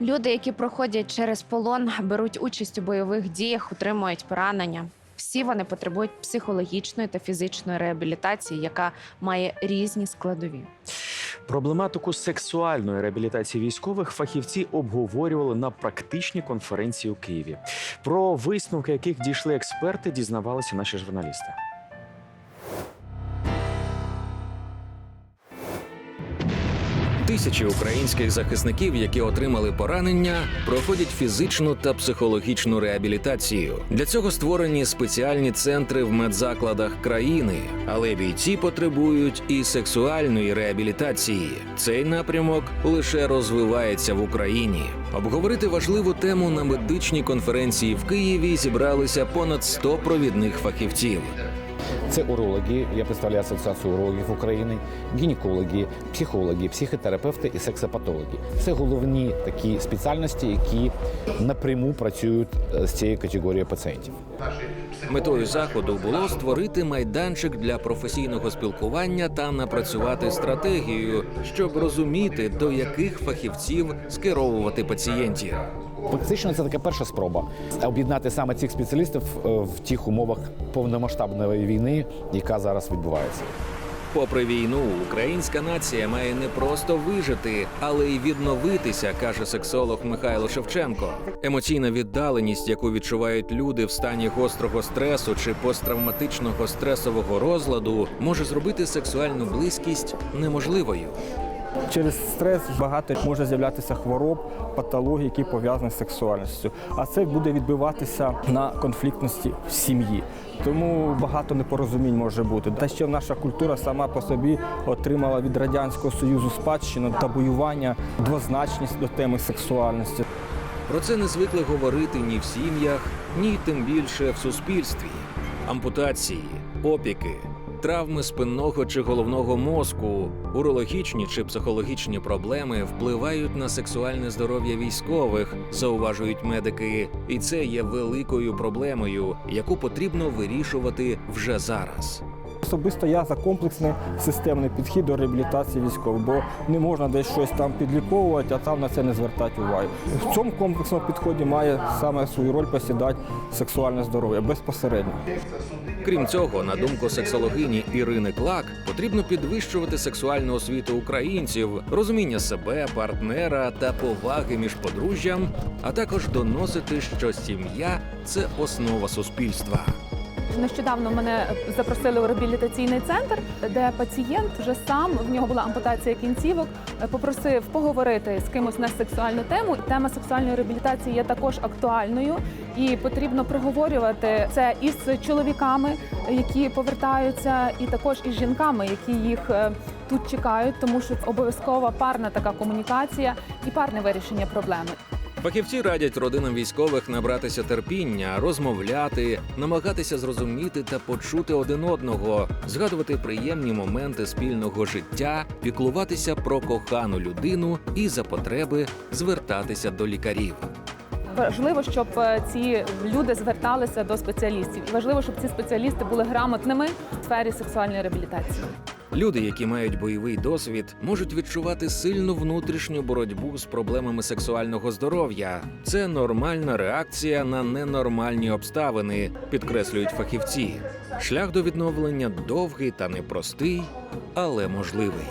Люди, які проходять через полон, беруть участь у бойових діях, отримують поранення. Всі вони потребують психологічної та фізичної реабілітації, яка має різні складові. Проблематику сексуальної реабілітації військових фахівці обговорювали на практичній конференції у Києві. Про висновки, яких дійшли експерти, дізнавалися наші журналісти. Тисячі українських захисників, які отримали поранення, проходять фізичну та психологічну реабілітацію. Для цього створені спеціальні центри в медзакладах країни, але бійці потребують і сексуальної реабілітації. Цей напрямок лише розвивається в Україні. Обговорити важливу тему на медичній конференції в Києві зібралися понад 100 провідних фахівців. Це урологи, я представляю Асоціацію урологів України, гінекологи, психологи, психотерапевти і сексопатологи. Це головні такі спеціальності, які напряму працюють е, з цією категорією пацієнтів. Метою заходу було створити майданчик для професійного спілкування та напрацювати стратегію, щоб розуміти, до яких фахівців скеровувати пацієнтів. Фактично, це така перша спроба об'єднати саме цих спеціалістів е, в тих умовах повномасштабної війни, яка зараз відбувається. Попри війну, українська нація має не просто вижити, але й відновитися, каже сексолог Михайло Шевченко. Емоційна віддаленість, яку відчувають люди в стані гострого стресу чи посттравматичного стресового розладу, може зробити сексуальну близькість неможливою. Через стрес багато може з'являтися хвороб, патологій, які пов'язані з сексуальністю. А це буде відбиватися на конфліктності в сім'ї. Тому багато непорозумінь може бути. Та ще наша культура сама по собі отримала від радянського союзу спадщину табуювання, двозначність до теми сексуальності. Про це не звикли говорити ні в сім'ях, ні тим більше в суспільстві. Ампутації, опіки, травми спинного чи головного мозку, урологічні чи психологічні проблеми впливають на сексуальне здоров'я військових, зауважують медики, і це є великою проблемою, яку потрібно вирішувати вже зараз. Особисто я за комплексний системний підхід до реабілітації військових, бо не можна десь щось там підліковувати, а там на це не звертати уваги. В цьому комплексному підході має саме свою роль посідати сексуальне здоров'я безпосередньо. Крім цього, на думку сексологині Ірини Клак, потрібно підвищувати сексуальну освіту українців, розуміння себе, партнера та поваги між подружжям, а також доносити, що сім'я це основа суспільства. Нещодавно мене запросили у реабілітаційний центр, де пацієнт вже сам в нього була ампутація кінцівок. Попросив поговорити з кимось на сексуальну тему. Тема сексуальної реабілітації є також актуальною, і потрібно проговорювати це із чоловіками, які повертаються, і також із жінками, які їх е, тут чекають, тому що обов'язкова парна така комунікація і парне вирішення проблеми. Фахівці радять родинам військових набратися терпіння, розмовляти, намагатися зрозуміти та почути один одного, згадувати приємні моменти спільного життя, піклуватися про кохану людину і за потреби звертатися до лікарів. Важливо, щоб е, ці люди зверталися до спеціалістів. І важливо, щоб ці спеціалісти були грамотними в сфері сексуальної реабілітації. Люди, які мають бойовий досвід, можуть відчувати сильну внутрішню боротьбу з проблемами сексуального здоров'я. Це нормальна реакція на ненормальні обставини, підкреслюють фахівці. Шлях до відновлення довгий та непростий, але можливий.